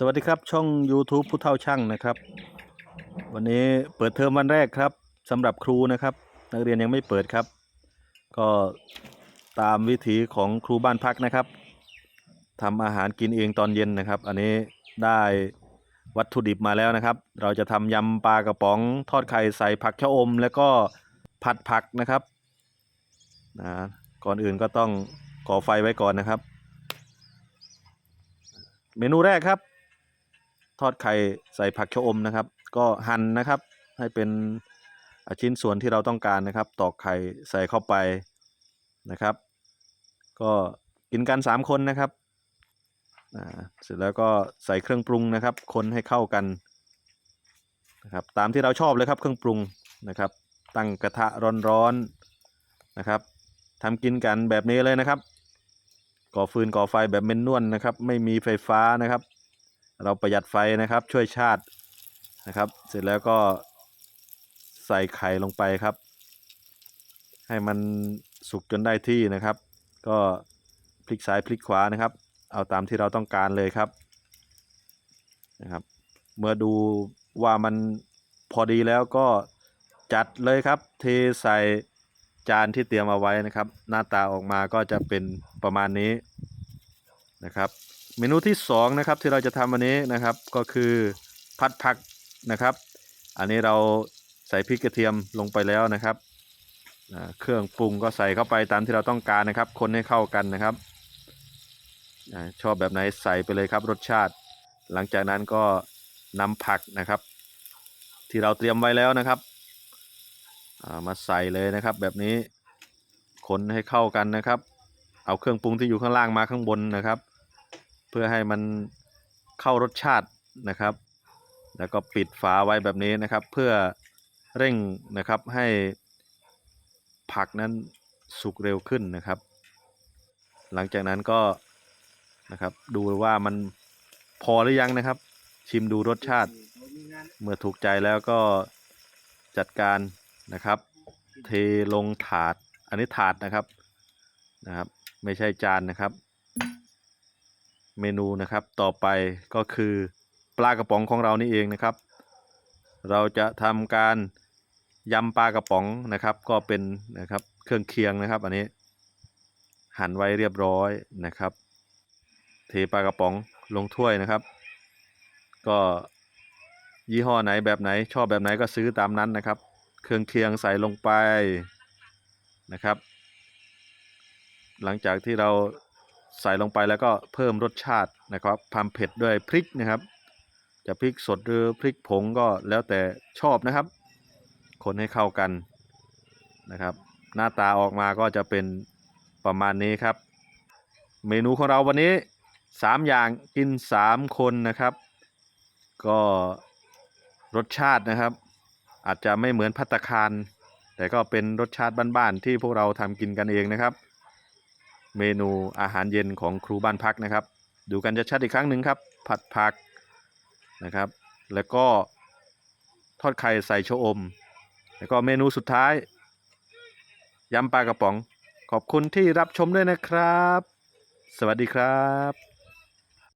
สวัสดีครับช่อง YouTube ผู้เท่าช่างนะครับ วันนี้เปิดเทอมวันแรกครับสำหรับครูนะครับ นักเรียนยังไม่เปิดครับ ก็ตามวิถีของครูบ้านพักนะครับทำอาหารกินเองตอนเย็นนะครับ อันนี้ได้วัตถุดิบมาแล้วนะครับ เราจะทำยำปลากระป๋องทอดไข่ใส่ผักชะอม แล้วก็ผัดผักนะครับนะก่อนอื่นก็ต้องก่อไฟไว้ก่อนนะครับ เมนูแรกครับ ทอดไข่ใส่ผักชะอมนะครับ ก็หั่นนะครับ ให้เป็นชิ้นส่วนที่เราต้องการนะครับ ตอกไข่ใส่เข้าไปนะครับ ก็กินกันสามคนนะครับอ่าเสร็จแล้วก็ใส่เครื่องปรุงนะครับ คนให้เข้ากันนะครับ ตามที่เราชอบเลยครับเครื่องปรุงนะครับ ตั้งกระทะร้อนๆนะครับทำกินกันแบบนี้เลยนะครับ ก่อฟืนก่อไฟแบบเมนนวลนะครับ ไม่มีไฟฟ้านะครับ เราประหยัดไฟนะครับช่วยชาตินะครับ เสร็จแล้วก็ใส่ไข่ลงไปครับ ให้มันสุกจนได้ที่นะครับ ก็พลิกซ้ายพลิกขวานะครับ เอาตามที่เราต้องการเลยครับนะครับ เมื่อดูว่ามันพอดีแล้วก็จัดเลยครับ เทใส่จานที่เตรียมเอาไว้นะครับ หน้าตาออกมาก็จะเป็นประมาณนี้นะครับ เมนูที่สองนะครับที่เราจะทำวันนี้นะครับก็คือผัดผักนะครับ อันนี้เราใส่พริกกระเทียมลงไปแล้วนะครับเครื่องปรุงก็ใส่เข้าไปตามที่เราต้องการนะครับ คนให้เข้ากันนะครับชอบแบบไหนใส่ไปเลยครับรสชาติ หลังจากนั้นก็นำผักนะครับ ที่เราเตรียมไว้แล้วนะครับามาใส่เลยนะครับ แบบนี้คนให้เข้ากันนะครับ เอาเครื่องปรุงที่อยู่ข้างล่างมาข้างบนนะครับ เพื่อให้มันเข้ารสชาตินะครับ แล้วก็ปิดฝาไว้แบบนี้นะครับ เพื่อเร่งนะครับให้ผักนั้นสุกเร็วขึ้นนะครับ หลังจากนั้นก็นะครับดูว่ามันพอหรือยังนะครับ ชิมดูรสชาติ เมื่อถูกใจแล้วก็จัดการนะครับ เทลงถาดอันนี้ถาดนะครับนะครับ ไม่ใช่จานนะครับ เมนูนะครับ ต่อไปก็คือปลากระป๋องของเรานี่เองนะครับ เราจะทำการยำปลากระป๋องนะครับ ก็เป็นนะครับเครื่องเคียงนะครับ อันนี้ หั่นไว้เรียบร้อยนะครับ เทปลากระป๋องลงถ้วยนะครับ ก็ยี่ห้อไหนแบบไหน ชอบแบบไหนก็ซื้อตามนั้นนะครับ เครื่องเคียงใส่ลงไปนะครับ หลังจากที่เรา ใส่ลงไปแล้วก็เพิ่มรสชาตินะครับความเผ็ดด้วยพริกนะครับ จะพริกสดหรือพริกผงก็แล้วแต่ชอบนะครับ คนให้เข้ากันนะครับ หน้าตาออกมาก็จะเป็นประมาณนี้ครับ เมนูของเราวันนี้ 3 อย่างกิน 3 คนนะครับ ก็รสชาตินะครับ อาจจะไม่เหมือนพัตคารแต่ก็เป็นรสชาติบ้านๆที่พวกเราทำกินกันเองนะครับ เมนูอาหารเย็นของครูบ้านพักนะครับ ดูกันจะชัดอีกครั้งหนึ่งครับ ผัดผักนะครับ แล้วก็ทอดไข่ใส่ชะอม แล้วก็เมนูสุดท้ายยำปลากระป๋อง ขอบคุณที่รับชมด้วยนะครับ สวัสดีครับ